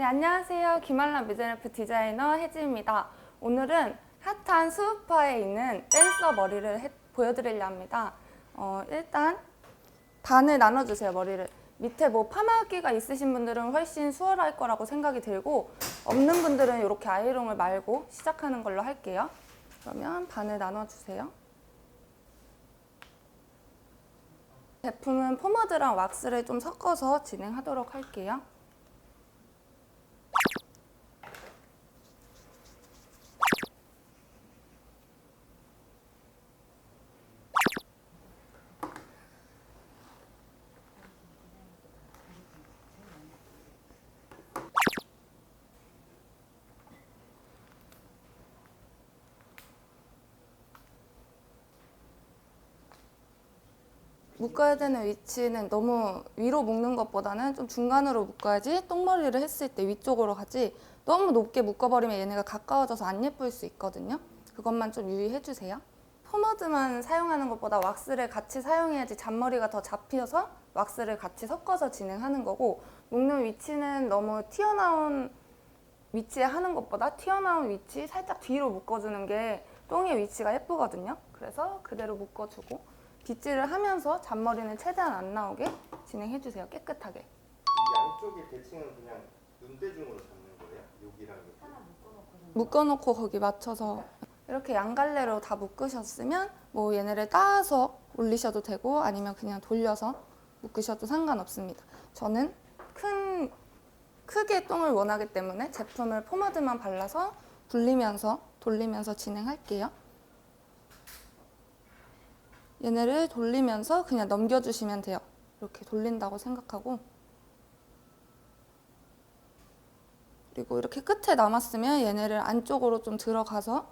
네, 안녕하세요. 김한란 미드래프 디자이너 혜지입니다. 오늘은 핫한 수우파에 있는 댄서 머리를 해- 보여드리려 합니다. 어, 일단 반을 나눠주세요, 머리를. 밑에 뭐 파마기가 있으신 분들은 훨씬 수월할 거라고 생각이 들고 없는 분들은 이렇게 아이롱을 말고 시작하는 걸로 할게요. 그러면 반을 나눠주세요. 제품은 포머드랑 왁스를 좀 섞어서 진행하도록 할게요. 묶어야 되는 위치는 너무 위로 묶는 것보다는 좀 중간으로 묶어야지 똥머리를 했을 때 위쪽으로 가지 너무 높게 묶어버리면 얘네가 가까워져서 안 예쁠 수 있거든요. 그것만 좀 유의해 주세요. 포머드만 사용하는 것보다 왁스를 같이 사용해야지 잔머리가 더 잡혀서 왁스를 같이 섞어서 진행하는 거고 묶는 위치는 너무 튀어나온 위치에 하는 것보다 튀어나온 위치 살짝 뒤로 묶어주는 게 똥의 위치가 예쁘거든요. 그래서 그대로 묶어주고 빗질을 하면서 잔머리는 최대한 안 나오게 진행해 주세요. 깨끗하게. 이 양쪽의 대칭은 그냥 눈대중으로 잡는 거예요? 여기랑 여기. 묶어놓고 거기 맞춰서 이렇게 양갈래로 다 묶으셨으면 뭐 얘네를 따서 올리셔도 되고 아니면 그냥 돌려서 묶으셔도 상관없습니다. 저는 큰 크게 똥을 원하기 때문에 제품을 포마드만 발라서 불리면서 돌리면서 진행할게요. 얘네를 돌리면서 그냥 넘겨주시면 돼요. 이렇게 돌린다고 생각하고 그리고 이렇게 끝에 남았으면 얘네를 안쪽으로 좀 들어가서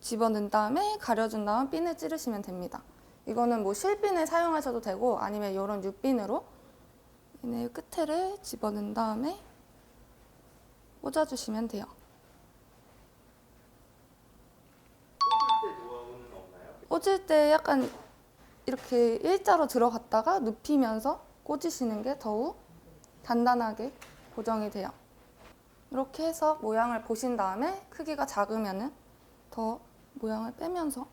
집어넣은 다음에 가려준 다음 핀을 찌르시면 됩니다. 이거는 뭐 실핀을 사용하셔도 되고 아니면 이런 육핀으로 얘네 끝에를 집어넣은 다음에 꽂아주시면 돼요. 꽂을 때 약간 이렇게 일자로 들어갔다가 눕히면서 꽂으시는 게 더욱 단단하게 고정이 돼요. 이렇게 해서 모양을 보신 다음에 크기가 작으면은 더 모양을 빼면서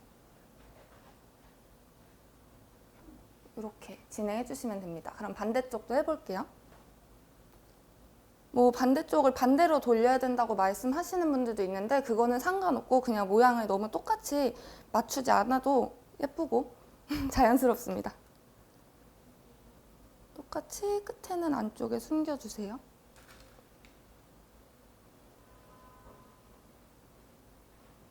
이렇게 진행해 주시면 됩니다. 그럼 반대쪽도 해볼게요. 뭐 반대쪽을 반대로 돌려야 된다고 말씀하시는 분들도 있는데 그거는 상관없고 그냥 모양을 너무 똑같이 맞추지 않아도 예쁘고 자연스럽습니다. 똑같이 끝에는 안쪽에 숨겨주세요.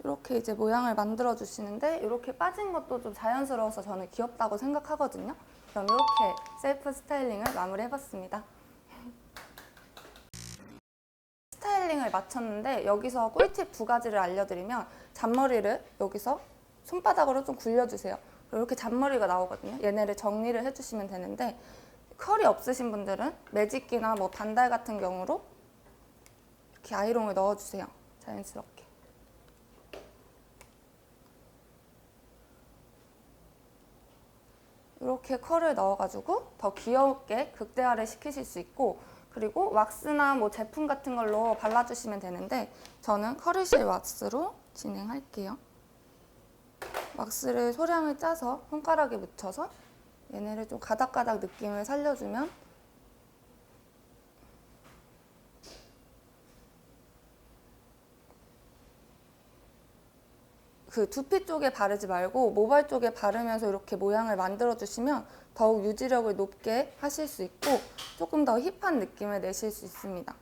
이렇게 이제 모양을 만들어 주시는데 이렇게 빠진 것도 좀 자연스러워서 저는 귀엽다고 생각하거든요. 그럼 이렇게 셀프 스타일링을 마무리해 봤습니다. 스타일링을 마쳤는데 여기서 꿀팁 두 가지를 알려드리면 잔머리를 여기서 손바닥으로 좀 굴려주세요. 이렇게 잔머리가 나오거든요. 얘네를 정리를 해주시면 되는데 컬이 없으신 분들은 매직기나 뭐 반달 같은 경우로 이렇게 아이롱을 넣어주세요. 자연스럽게. 이렇게 컬을 넣어가지고 더 귀엽게 극대화를 시키실 수 있고 그리고 왁스나 뭐 제품 같은 걸로 발라주시면 되는데 저는 커르실 왁스로 진행할게요. 왁스를 소량을 짜서 손가락에 묻혀서 얘네를 좀 가닥가닥 느낌을 살려주면 그 두피 쪽에 바르지 말고 모발 쪽에 바르면서 이렇게 모양을 만들어 주시면 더욱 유지력을 높게 하실 수 있고 조금 더 힙한 느낌을 내실 수 있습니다.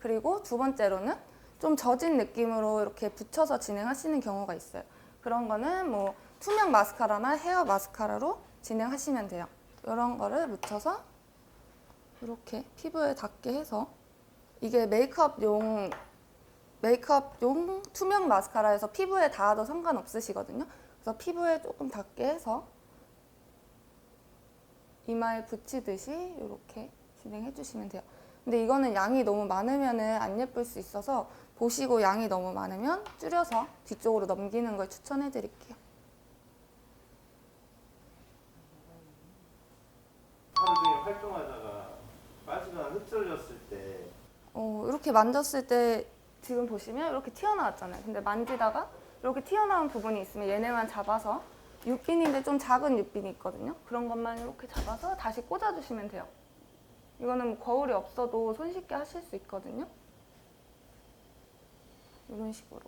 그리고 두 번째로는 좀 젖은 느낌으로 이렇게 붙여서 진행하시는 경우가 있어요. 그런 거는 뭐 투명 마스카라나 헤어 마스카라로 진행하시면 돼요. 이런 거를 묻혀서 이렇게 피부에 닿게 해서 이게 메이크업용 메이크업용 투명 마스카라에서 피부에 닿아도 상관없으시거든요. 그래서 피부에 조금 닿게 해서 이마에 붙이듯이 이렇게 진행해 주시면 돼요. 근데 이거는 양이 너무 많으면 안 예쁠 수 있어서 보시고 양이 너무 많으면 줄여서 뒤쪽으로 넘기는 걸 추천해 드릴게요. 하루 종일 활동하다가 빠지거나 흡절렸을 때 어, 이렇게 만졌을 때 지금 보시면 이렇게 튀어나왔잖아요. 근데 만지다가 이렇게 튀어나온 부분이 있으면 얘네만 잡아서 육빈인데 좀 작은 육빈이 있거든요. 그런 것만 이렇게 잡아서 다시 꽂아주시면 돼요. 이거는 뭐 거울이 없어도 손쉽게 하실 수 있거든요. 이런 식으로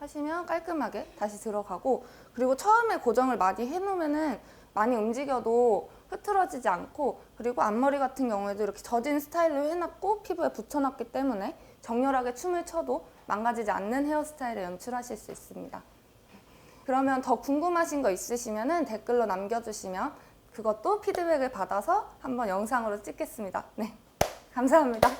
하시면 깔끔하게 다시 들어가고 그리고 처음에 고정을 많이 해놓으면은 많이 움직여도 흐트러지지 않고 그리고 앞머리 같은 경우에도 이렇게 젖은 스타일로 해놨고 피부에 붙여놨기 때문에 정렬하게 춤을 춰도 망가지지 않는 헤어스타일을 연출하실 수 있습니다. 그러면 더 궁금하신 거 있으시면 댓글로 남겨주시면 그것도 피드백을 받아서 한번 영상으로 찍겠습니다. 네, 감사합니다.